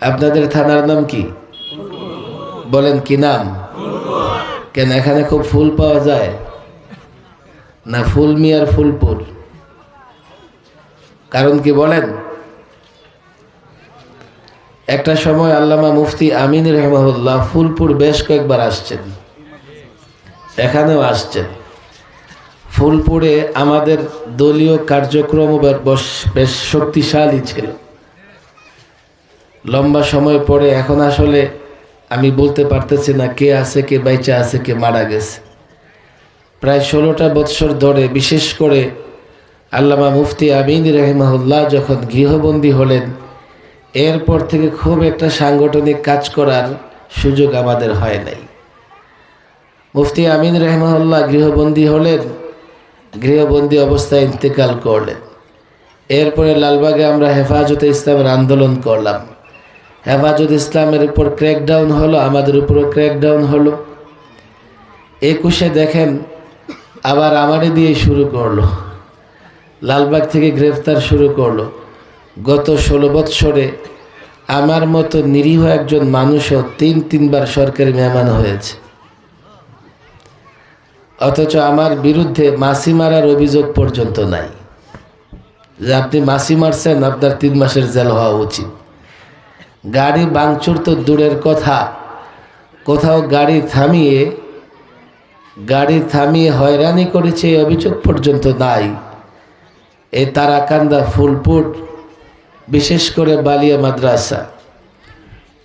আপনাদের থানার নাম কি? বলেন, কি নাম? কেন এখানে খুব ফুল পাওয়া যায়? না ফুল মিয়ার ফুলপুর? কারণ কি বলেন? একটা সময় আল্লামা মুফতি আমিন রহমাহুল্লাহ ফুলপুর বেশ কয়েকবার আসছেন। এখানেও আসছেন। ফুলপুরে আমাদের দলীয় কার্যক্রম বেশ- বেশ শক্তিশালী ছিল। লম্বা সময় পরে এখন আসলে আমি বলতে পারতেছি না কে আছে, কে বাইচা আছে, কে মারা গেছে। প্রায় ষোলোটা বৎসর ধরে বিশেষ করে আল্লামা মুফতি আমিন রহিমাহুল্লাহ যখন গৃহবন্দী হলেন, এরপর থেকে খুব একটা সাংগঠনিক কাজ করার সুযোগ আমাদের হয় নাই। মুফতি আমিন রহমাহুল্লাহ গৃহবন্দী হলেন, গৃহবন্দী অবস্থায় ইন্তেকাল করলেন। এরপরে লালবাগে আমরা হেফাজতে ইসলামের আন্দোলন করলাম। হেফাজত ইসলামের উপর ক্র্যাকডাউন হলো, আমাদের উপরও ক্র্যাকডাউন হলো। একুশে দেখেন, আবার আমারই দিয়ে শুরু করল। লালবাগ থেকে গ্রেফতার শুরু করল। গত ষোলো বৎসরে আমার মতো নিরীহ একজন মানুষও তিন তিনবার সরকারি মেহমান হয়েছে। অথচ আমার বিরুদ্ধে মাসি মারার অভিযোগ পর্যন্ত নাই। যে আপনি মাসি মারছেন, আপনার তিন মাসের জেল হওয়া উচিত। গাড়ি বাংচুর তো দূরের কথা। কোথাও গাড়ি থামিয়ে গাড়ি থামিয়ে হয়রানি করেছে এই অভিযোগ পর্যন্ত নাই। এ তারাকান্দা ফুলপুর, বিশেষ করে বালিয়া মাদ্রাসা।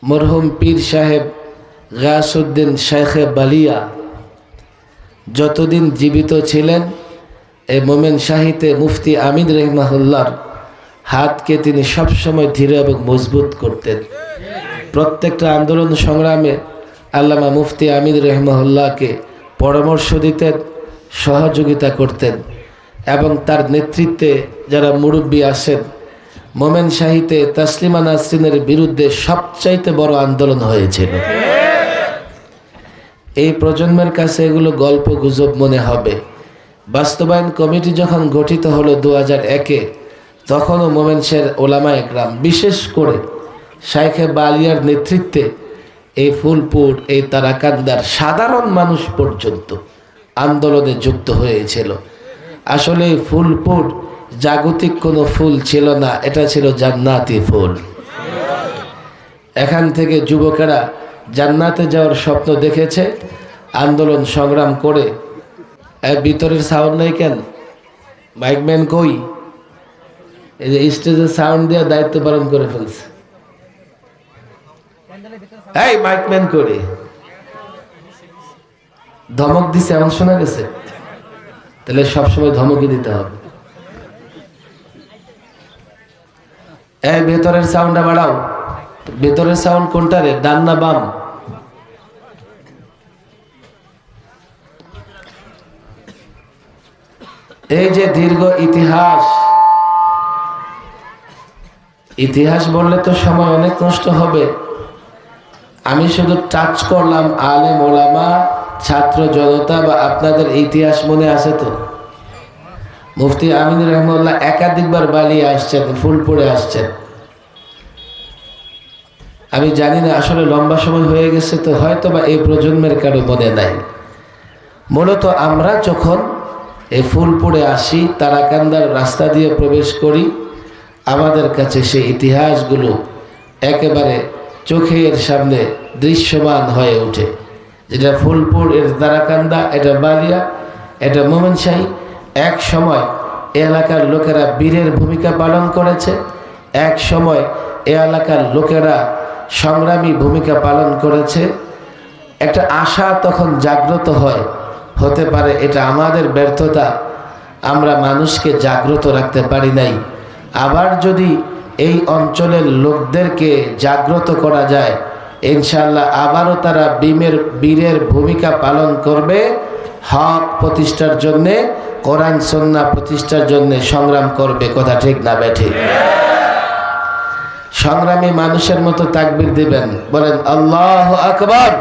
মরহুম পীর সাহেব গাসুদ্দিন শেখে বালিয়া। যতদিন জীবিত ছিলেন, এ মোমেন শাহিতে মুফতি আমিন রহমাহুল্লার হাতকে তিনি সবসময় ধীরে এবং মজবুত করতেন। প্রত্যেকটা আন্দোলন সংগ্রামে আল্লামা মুফতি আমিন রহমাহুল্লাহকে পরামর্শ দিতেন, সহযোগিতা করতেন এবং তার নেতৃত্বে যারা মুরব্বী আসেন মোমেন শাহিতে তাসলিমা নাসরিনের বিরুদ্ধে সবচাইতে বড় আন্দোলন হয়েছিল। এই প্রজন্মের কাছে এগুলো গল্প গুজব মনে হবে। বাস্তবায়ন কমিটি যখন গঠিত হলো দু হাজার একে তখনও মোমেন শের ওলামা একরাম, বিশেষ করে শাইখে বালিয়ার নেতৃত্বে এই ফুলপুর, এই তারাকান্দার সাধারণ মানুষ পর্যন্ত আন্দোলনে যুক্ত হয়েছিল। আসলে এই ফুলপুর জাগতিক কোনো ফুল ছিল না, এটা ছিল জান্নাতি ফুল। এখান থেকে যুবকেরা জান্নাতে যাওয়ার স্বপ্ন দেখেছে, আন্দোলন সংগ্রাম করে। ভিতরের সাউন্ড নেই কেন? মাইকম্যান কই? এই যে স্টেজের সাউন্ড দিয়ে দায়িত্ব পালন করে ফেলছে। এই মাইকম্যান করে। ধমক দিছে, এমন শোনা গেছে? তাহলে সবসময় ধমকই দিতে হবে। এই ভেতরের সাউন্ডটা বাড়াও। ভেতরের সাউন্ড কোনটা রে ডান না বাম? এই যে দীর্ঘ ইতিহাস। ইতিহাস বললে তো সময় অনেক নষ্ট হবে। আমি শুধু টাচ করলাম আলেম, ওলামা, ছাত্র জনতা বা আপনাদের ইতিহাস মনে আছে তো? মুফতি আমিন রহমুল্লাহ একাধিকবার বালিয়ে আসছেন, ফুল ফুলপুরে আসছেন। আমি জানি না, আসলে লম্বা সময় হয়ে গেছে তো হয়তো বা এই প্রজন্মের কারও মনে নাই। মূলত আমরা যখন এই ফুল ফুলপুরে আসি, তারাকান্দার রাস্তা দিয়ে প্রবেশ করি আমাদের কাছে সেই ইতিহাসগুলো একেবারে চোখের সামনে দৃশ্যমান হয়ে ওঠে। যেটা ফুলপুর এর তারাকান্দা এটা বালিয়া, এটা মোমেনশাহী এক সময় এলাকার লোকেরা বীরের ভূমিকা পালন করেছে। এক সময় এ এলাকার লোকেরা সংগ্রামী ভূমিকা পালন করেছে। একটা আশা তখন জাগ্রত হয়। হতে পারে এটা আমাদের ব্যর্থতা। আমরা মানুষকে জাগ্রত রাখতে পারি নাই। আবার যদি এই অঞ্চলের লোকদেরকে জাগ্রত করা যায় ইনশাল্লাহ আবারও তারা বিমের, বীরের ভূমিকা পালন করবে। হক প্রতিষ্ঠার জন্যে, কোরআন সন্না প্রতিষ্ঠার জন্যে সংগ্রাম করবে। কথা ঠিক না বেঠিক সংগ্রামী মানুষের মতো তাকবির দিবেন। বলেন, আল্লাহ আকবর।